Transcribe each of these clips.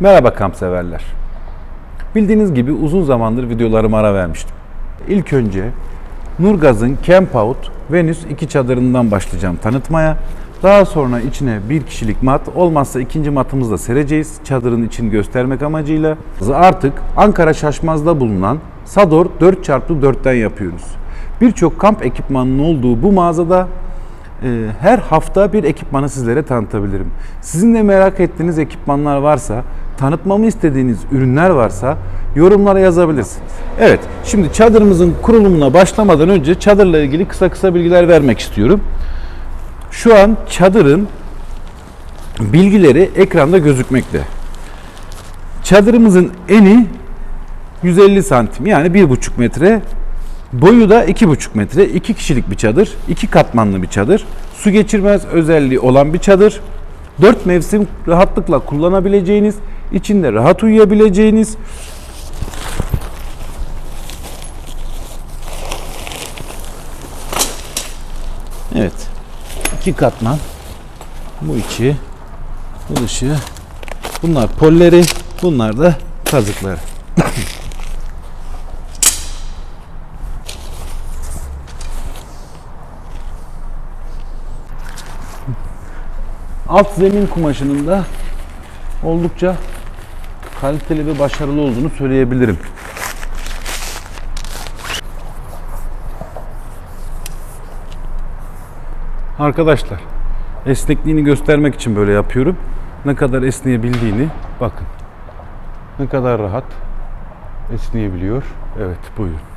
Merhaba kamp severler. Bildiğiniz gibi uzun zamandır videolarıma ara vermiştim. İlk önce Nurgaz'ın Camp Out Venüs 2 çadırından başlayacağım tanıtmaya. Daha sonra içine bir kişilik mat, olmazsa ikinci matımızı da sereceğiz. Çadırın içini göstermek amacıyla. Artık Ankara Şaşmaz'da bulunan Sador 4x4'ten yapıyoruz. Birçok kamp ekipmanının olduğu bu mağazada her hafta bir ekipmanı sizlere tanıtabilirim. Sizin de merak ettiğiniz ekipmanlar varsa, tanıtmamı istediğiniz ürünler varsa yorumlara yazabilirsiniz. Evet, şimdi çadırımızın kurulumuna başlamadan önce çadırla ilgili kısa kısa bilgiler vermek istiyorum. Şu an çadırın bilgileri ekranda gözükmekte. Çadırımızın eni 150 santim yani 1,5 metre. Boyu da 2,5 metre. 2 kişilik bir çadır. 2 katmanlı bir çadır. Su geçirmez özelliği olan bir çadır. 4 mevsim rahatlıkla kullanabileceğiniz, içinde rahat uyuyabileceğiniz Evet. iki katman. Bu içi, bu dışı. Bunlar polleri, bunlar da kazıkları. alt zemin kumaşının da oldukça kaliteli ve başarılı olduğunu söyleyebilirim. Arkadaşlar esnekliğini göstermek için böyle yapıyorum. Ne kadar esneyebildiğini bakın. Ne kadar rahat esneyebiliyor. Evet buyurun.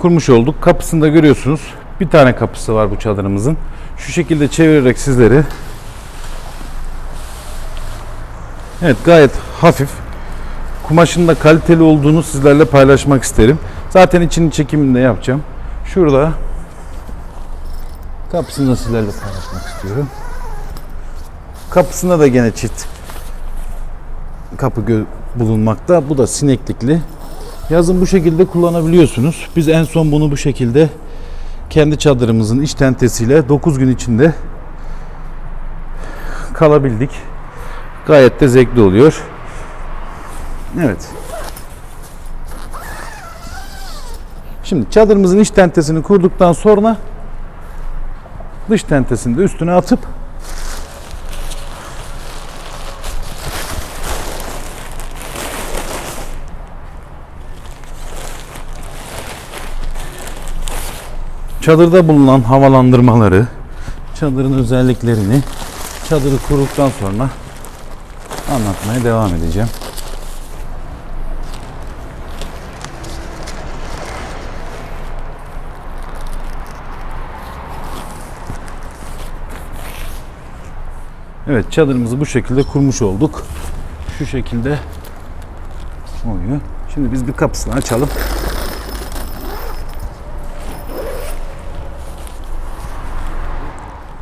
Kurmuş olduk. Kapısını görüyorsunuz. Bir tane kapısı var bu çadırımızın. Şu şekilde çevirerek sizleri Evet gayet hafif. Kumaşın da kaliteli olduğunu sizlerle paylaşmak isterim. Zaten içinin çekimini de yapacağım. Şurada kapısını da sizlerle paylaşmak istiyorum. Kapısında da gene çift kapı bulunmakta. Bu da sineklikli. Yazın bu şekilde kullanabiliyorsunuz. Biz en son bunu bu şekilde kendi çadırımızın iç tentesiyle 9 gün içinde kalabildik. Gayet de zevkli oluyor. Evet. Şimdi çadırımızın iç tentesini kurduktan sonra dış tentesini de üstüne atıp çadırda bulunan havalandırmaları, çadırın özelliklerini çadırı kurduktan sonra anlatmaya devam edeceğim. Evet çadırımızı bu şekilde kurmuş olduk. Şu şekilde oluyor. Şimdi biz bir kapısını açalım.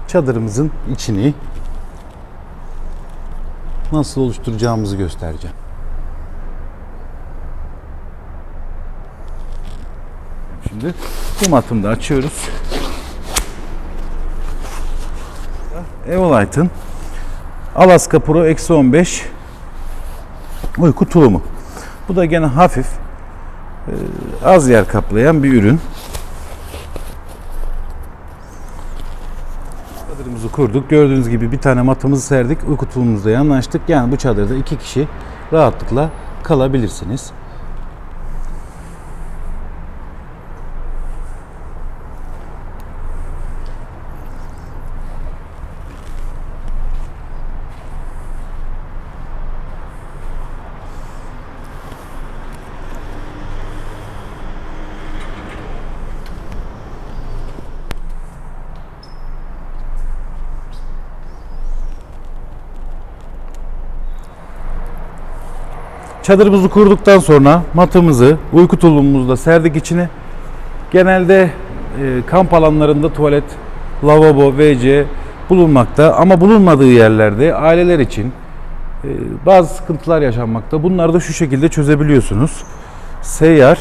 Çadırımızın içini nasıl oluşturacağımızı göstereceğim. Şimdi bu matımı da açıyoruz. Evolight'ın Alaska Pro Eksi 15 uyku tulumu. Bu da gene hafif e, az yer kaplayan bir ürün. Çadırımızı kurduk. Gördüğünüz gibi bir tane matımızı serdik. Uyku tulumumuzla yanlaştık. Yani bu çadırda iki kişi rahatlıkla kalabilirsiniz. Çadırımızı kurduktan sonra matımızı, uyku tulumumuzu serdik içine. Genelde e, kamp alanlarında tuvalet, lavabo, WC bulunmakta ama bulunmadığı yerlerde aileler için e, bazı sıkıntılar yaşanmakta. Bunları da şu şekilde çözebiliyorsunuz. Seyyar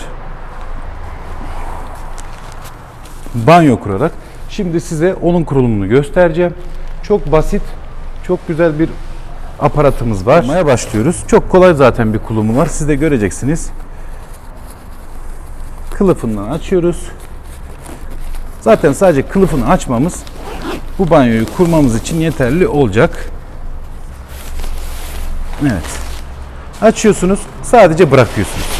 banyo kurarak. Şimdi size onun kurulumunu göstereceğim. Çok basit, çok güzel bir aparatımız var. Yapmaya başlıyoruz. Çok kolay zaten bir kulumu var. Siz de göreceksiniz. Kılıfından açıyoruz. Zaten sadece kılıfını açmamız bu banyoyu kurmamız için yeterli olacak. Evet. Açıyorsunuz, sadece bırakıyorsunuz.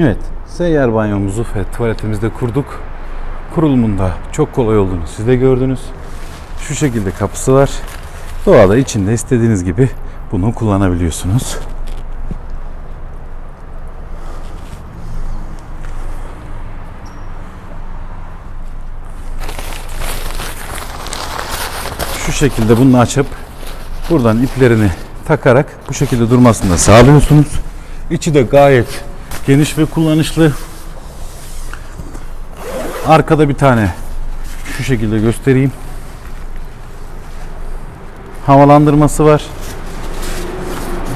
Evet, seyyar banyomuzu ve tuvaletimizi de kurduk. Kurulumunda çok kolay olduğunu siz de gördünüz. Şu şekilde kapısı var. Doğada içinde istediğiniz gibi bunu kullanabiliyorsunuz. Şu şekilde bunu açıp buradan iplerini takarak bu şekilde durmasını da sağlıyorsunuz. İçi de gayet geniş ve kullanışlı. Arkada bir tane şu şekilde göstereyim. Havalandırması var.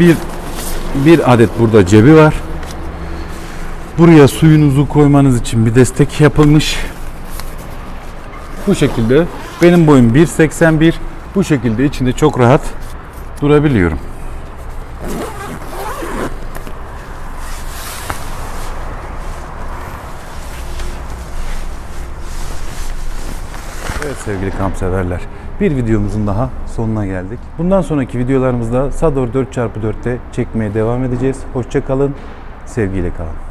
Bir bir adet burada cebi var. Buraya suyunuzu koymanız için bir destek yapılmış. Bu şekilde benim boyum 1.81. Bu şekilde içinde çok rahat durabiliyorum. Sevgili kamp severler. Bir videomuzun daha sonuna geldik. Bundan sonraki videolarımızda Sador 4x4'te çekmeye devam edeceğiz. Hoşça kalın, sevgiyle kalın.